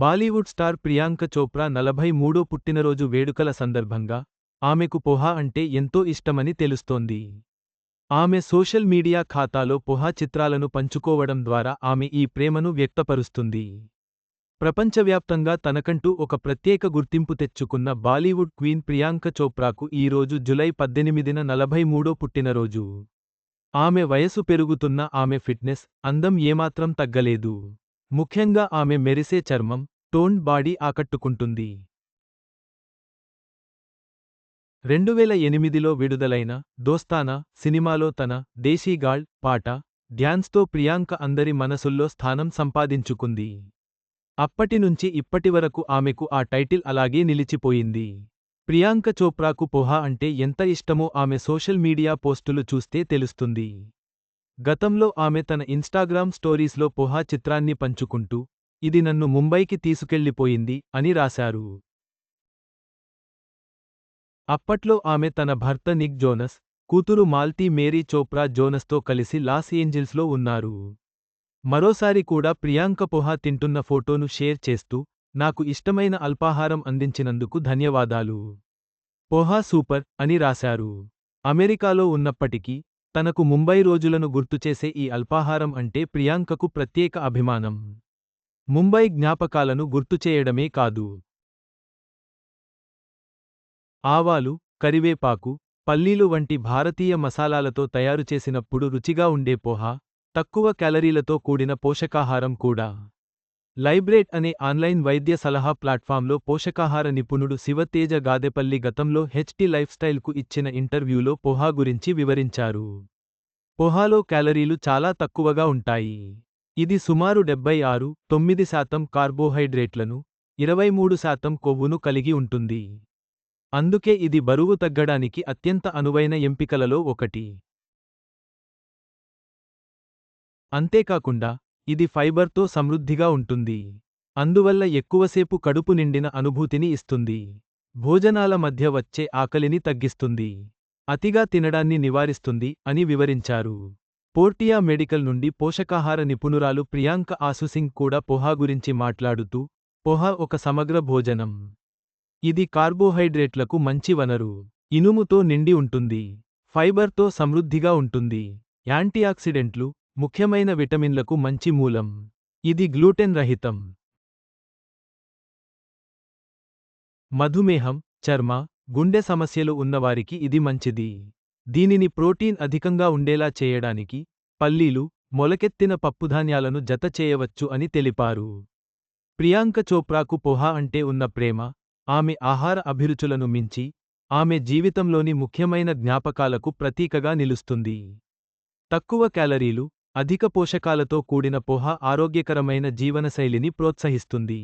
Bollywood star Priyanka Chopra నలభై మూడో పుట్టినరోజు వేడుకల సందర్భంగా ఆమెకు పొహా అంటే ఎంతో ఇష్టమని తెలుస్తోంది. ఆమె సోషల్ మీడియా ఖాతాలో పొహా చిత్రాలను పంచుకోవడం ద్వారా ఆమె ఈ ప్రేమను వ్యక్తపరుస్తుంది. ప్రపంచవ్యాప్తంగా తనకంటూ ఒక ప్రత్యేక గుర్తింపు తెచ్చుకున్న బాలీవుడ్ క్వీన్ ప్రియాంక చోప్రాకు ఈరోజు జులై పద్దెనిమిదిన నలభై మూడో పుట్టినరోజు. ఆమె వయసు పెరుగుతున్న ఆమె ఫిట్నెస్ అందం ఏమాత్రం తగ్గలేదు. ముఖ్యంగా ఆమె మెరిసే చర్మం టోన్ బాడీ ఆకట్టుకుంటుంది. రెండువేల ఎనిమిదిలో విడుదలైన దోస్తానా సినిమాలో తన దేశీగాళ్ పాట డ్యాన్స్తో ప్రియాంక అందరి మనసుల్లో స్థానం సంపాదించుకుంది. అప్పటినుంచి ఇప్పటివరకు ఆమెకు ఆ టైటిల్ అలాగే నిలిచిపోయింది. ప్రియాంక చోప్రాకు పొహా అంటే ఎంత ఇష్టమో ఆమె సోషల్ మీడియా పోస్టులు చూస్తే తెలుస్తుంది. గతంలో ఆమె తన ఇన్స్టాగ్రామ్ స్టోరీస్లో పొహా చిత్రాన్ని పంచుకుంటూ ఇది నన్ను ముంబైకి తీసుకెళ్ళిపోయింది అని రాశారు. అప్పట్లో ఆమె తన భర్త నిక్ జోనస్ కూతురు మాల్తీ మేరీ చోప్రా జోనస్తో కలిసి లాస్ ఏంజిల్స్లో ఉన్నారు. మరోసారి కూడా ప్రియాంక పొహా తింటున్న ఫోటోను షేర్ చేస్తూ నాకు ఇష్టమైన అల్పాహారం అందించినందుకు ధన్యవాదాలు. పోహా సూపర్ అని రాశారు. అమెరికాలో ఉన్నప్పటికీ తనకు ముంబై రోజులను గుర్తుచేసే ఈ అల్పాహారం అంటే ప్రియాంకకు ప్రత్యేక అభిమానం. ముంబై జ్ఞాపకాలను గుర్తుచేయడమే కాదు. ఆవాలు కరివేపాకు పల్లీలు వంటి భారతీయ మసాలాలతో తయారుచేసినప్పుడు రుచిగా ఉండే పోహా తక్కువ క్యాలరీలతో కూడిన పోషకాహారం కూడా. లైబ్రేట్ అనే ఆన్లైన్ వైద్య సలహా ప్లాట్ఫామ్లో పోషకాహార నిపుణుడు శివతేజ గాదెపల్లి గతంలో హెచ్టి లైఫ్స్టైల్కు ఇచ్చిన ఇంటర్వ్యూలో పొహా గురించి వివరించారు. పొహాలో క్యాలరీలు చాలా తక్కువగా ఉంటాయి. ఇది సుమారు డెబ్బై ఆరు తొమ్మిది శాతం కార్బోహైడ్రేట్లను ఇరవై మూడు శాతం కొవ్వును కలిగి ఉంటుంది. అందుకే ఇది బరువు తగ్గడానికి అత్యంత అనువైన ఎంపికలలో ఒకటి. అంతేకాకుండా ఇది ఫైబర్తో సమృద్ధిగా ఉంటుంది. అందువల్ల ఎక్కువసేపు కడుపు నిండిన అనుభూతిని ఇస్తుంది. భోజనాల మధ్య వచ్చే ఆకలిని తగ్గిస్తుంది. అతిగా తినడాన్ని నివారిస్తుంది అని వివరించారు. పోర్టియా మెడికల్ నుండి పోషకాహార నిపుణురాలు ప్రియాంక ఆసుసింగ్ కూడా పొహా గురించి మాట్లాడుతూ పొహా ఒక సమగ్ర భోజనం. ఇది కార్బోహైడ్రేట్లకు మంచి వనరు. ఇనుముతో నిండి ఉంటుంది. ఫైబర్తో సమృద్ధిగా ఉంటుంది. యాంటీఆక్సిడెంట్లు ముఖ్యమైన విటమిన్లకు మంచి మూలం. ఇది గ్లూటెన్ రహితం. మధుమేహం చర్మ గుండె సమస్యలు ఉన్నవారికి ఇది మంచిది. దీనిని ప్రోటీన్ అధికంగా ఉండేలా చేయడానికి పల్లీలు మొలకెత్తిన పప్పుధాన్యాలను జత చేయవచ్చు అని తెలిపారు. ప్రియాంక చోప్రాకు పోహా అంటే ఉన్న ప్రేమ ఆమె ఆహార అభిరుచులను మించి ఆమె జీవితంలోని ముఖ్యమైన జ్ఞాపకాలకు ప్రతీకగా నిలుస్తుంది. తక్కువ క్యాలరీలు అధిక పోషకాలతో కూడిన పోహ ఆరోగ్యకరమైన జీవనశైలిని ప్రోత్సహిస్తుంది.